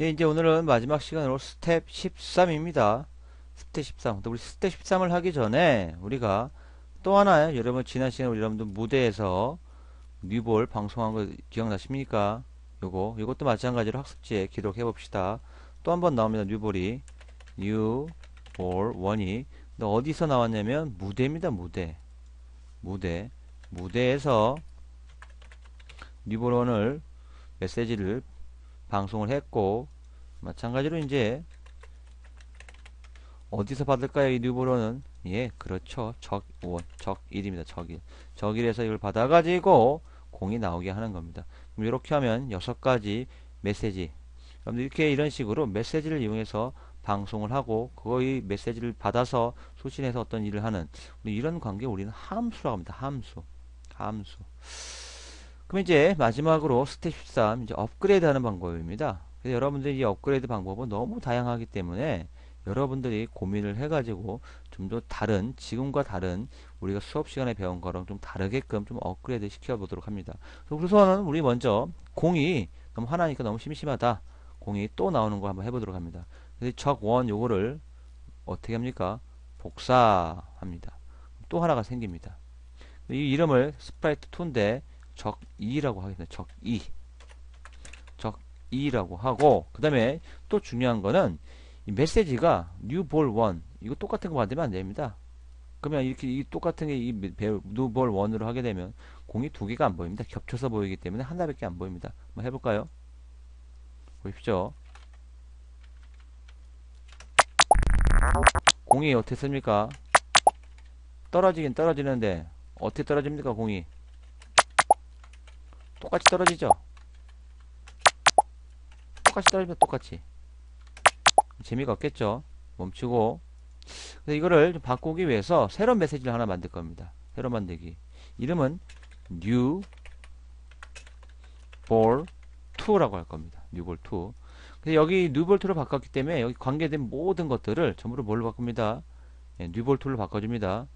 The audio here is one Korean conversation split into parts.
예, 이제 오늘은 마지막 시간으로 스텝 13입니다. 스텝 13. 근데 우리 스텝 13을 하기 전에 우리가 또 하나 여러분 지난 시간에 여러분들 무대에서 뉴볼 방송한 거 기억나십니까? 요거 이것도 마찬가지로 학습지에 기록해 봅시다. 또 한 번 나옵니다. 뉴볼이 뉴볼 1이 근데 어디서 나왔냐면 무대입니다. 무대 무대 무대에서 뉴볼 1을 메시지를 방송을 했고 마찬가지로 이제 어디서 받을까요? 이 뉴브로는? 예 그렇죠. 적원 적일입니다. 적일. 적일에서 이걸 받아가지고 공이 나오게 하는 겁니다. 이렇게 하면 여섯 가지 메시지. 그럼 이렇게 이런 식으로 메시지를 이용해서 방송을 하고 그거의 메시지를 받아서 수신해서 어떤 일을 하는 이런 관계 우리는 함수라고 합니다. 함수. 함수 그럼 이제 마지막으로 스텝 13 이제 업그레이드 하는 방법입니다. 여러분들이 이 업그레이드 방법은 너무 다양하기 때문에 여러분들이 고민을 해가지고 좀 더 다른 지금과 다른 우리가 수업 시간에 배운 거랑 좀 다르게끔 좀 업그레이드 시켜 보도록 합니다. 우선은 우리 먼저 공이 너무 하나니까 너무 심심하다. 공이 또 나오는 거 한번 해보도록 합니다. 적원 요거를 어떻게 합니까? 복사합니다. 또 하나가 생깁니다. 이 이름을 스프라이트 2인데 적 2라고 하겠습니다. 적 2. 적 2라고 하고 그 다음에 또 중요한 거는 이 메시지가 뉴볼 1 이거 똑같은 거 받으면 안 됩니다. 그러면 이렇게 이 똑같은 게이 뉴볼 1으로 하게 되면 공이 두 개가 안 보입니다. 겹쳐서 보이기 때문에 하나밖에 안 보입니다. 한번 해볼까요? 보십시오. 공이 어떻게 씁니까? 떨어지긴 떨어지는데 어떻게 떨어집니까 공이? 똑같이 떨어지죠? 똑같이 떨어지면 똑같이 재미가 없겠죠? 멈추고 그래서 이거를 바꾸기 위해서 새로운 메시지를 하나 만들 겁니다. 새로 만들기 이름은 new ball 2라고 할 겁니다. new ball 2 그래서 여기 new ball 2로 바꿨기 때문에 여기 관계된 모든 것들을 전부 뭘로 바꿉니다. 네, new ball 2로 바꿔줍니다.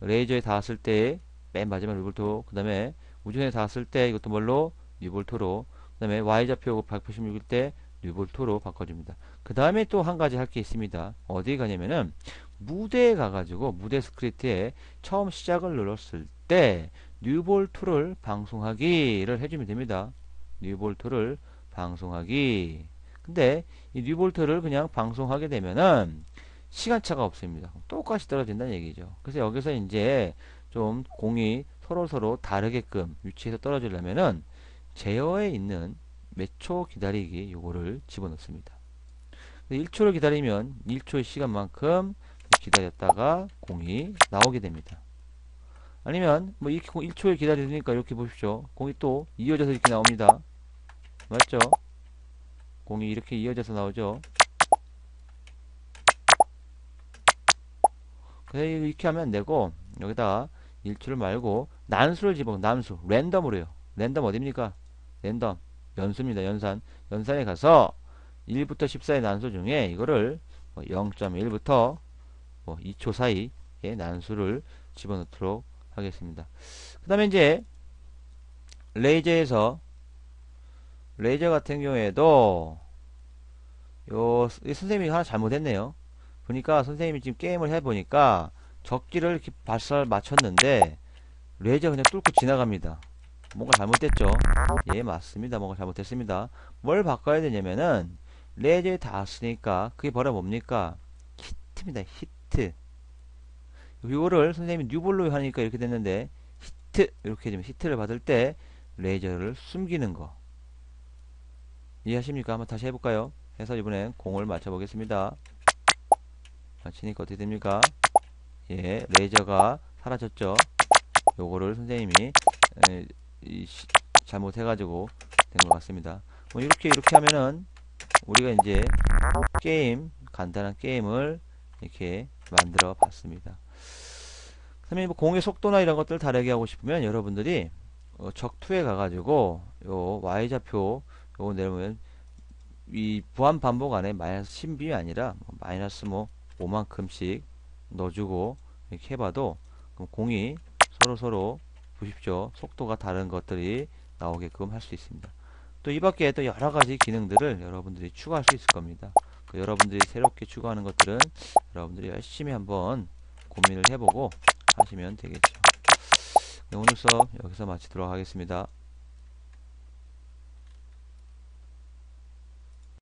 레이저에 닿았을 때 맨 마지막 new ball 2그 다음에 우주선에 닿았을 때 이것도 뭘로? 뉴볼토로 그 다음에 y좌표 186일 때 뉴볼토로 바꿔줍니다. 그 다음에 또 한 가지 할 게 있습니다. 어디 가냐면은 무대에 가가지고 무대 스크립트에 처음 시작을 눌렀을 때 뉴볼토를 방송하기를 해주면 됩니다. 뉴볼토를 방송하기 근데 이 뉴볼트를 그냥 방송하게 되면은 시간차가 없습니다. 똑같이 떨어진다는 얘기죠. 그래서 여기서 이제 좀 공이 서로서로 다르게끔 위치해서 떨어지려면은 제어에 있는 몇 초 기다리기 요거를 집어넣습니다. 1초를 기다리면 1초의 시간만큼 기다렸다가 공이 나오게 됩니다. 아니면 뭐 이렇게 1초를 기다리니까 이렇게 보십시오. 공이 또 이어져서 이렇게 나옵니다. 맞죠? 공이 이렇게 이어져서 나오죠. 그래서 이렇게 하면 안 되고 여기다 1초를 말고 난수를 집어 남수. 랜덤으로 해요. 랜덤 어딥니까? 랜덤. 연수입니다. 연산. 연산에 가서 1부터 14의 난수 중에 이거를 0.1부터 뭐 2초 뭐 사이의 난수를 집어넣도록 하겠습니다. 그 다음에 이제 레이저에서 레이저 같은 경우에도 요 선생님이 하나 잘못했네요. 보니까 선생님이 지금 게임을 해보니까 적기를 이렇게 발사를 맞췄는데 레이저 그냥 뚫고 지나갑니다. 뭔가 잘못됐죠? 예, 맞습니다. 뭔가 잘못됐습니다. 뭘 바꿔야 되냐면은 레이저에 닿았으니까 그게 바로 뭡니까? 히트입니다. 히트. 이거를 선생님이 뉴볼로 하니까 이렇게 됐는데 히트 이렇게 되면 히트를 받을 때 레이저를 숨기는 거 이해하십니까? 한번 다시 해볼까요? 해서 이번엔 공을 맞춰 보겠습니다. 맞히니까 어떻게 됩니까? 예, 레이저가 사라졌죠. 요거를 선생님이 에, 이, 잘못해가지고 된 것 같습니다. 뭐 이렇게 이렇게 하면은 우리가 이제 게임 간단한 게임을 이렇게 만들어 봤습니다. 그다음에 뭐 공의 속도나 이런 것들 다르게 하고 싶으면 여러분들이 어, 적2에 가가지고 요 y좌표 요거 내려보면 이 부한 반복 안에 마이너스 10이 아니라 뭐 마이너스 뭐 5만큼씩 넣어주고 이렇게 해봐도 공이 서로 서로 보십시오. 속도가 다른 것들이 나오게끔 할 수 있습니다. 또 이 밖에 또 여러 가지 기능들을 여러분들이 추가할 수 있을 겁니다. 그 여러분들이 새롭게 추가하는 것들은 여러분들이 열심히 한번 고민을 해보고 하시면 되겠죠. 네, 오늘 수업 여기서 마치도록 하겠습니다.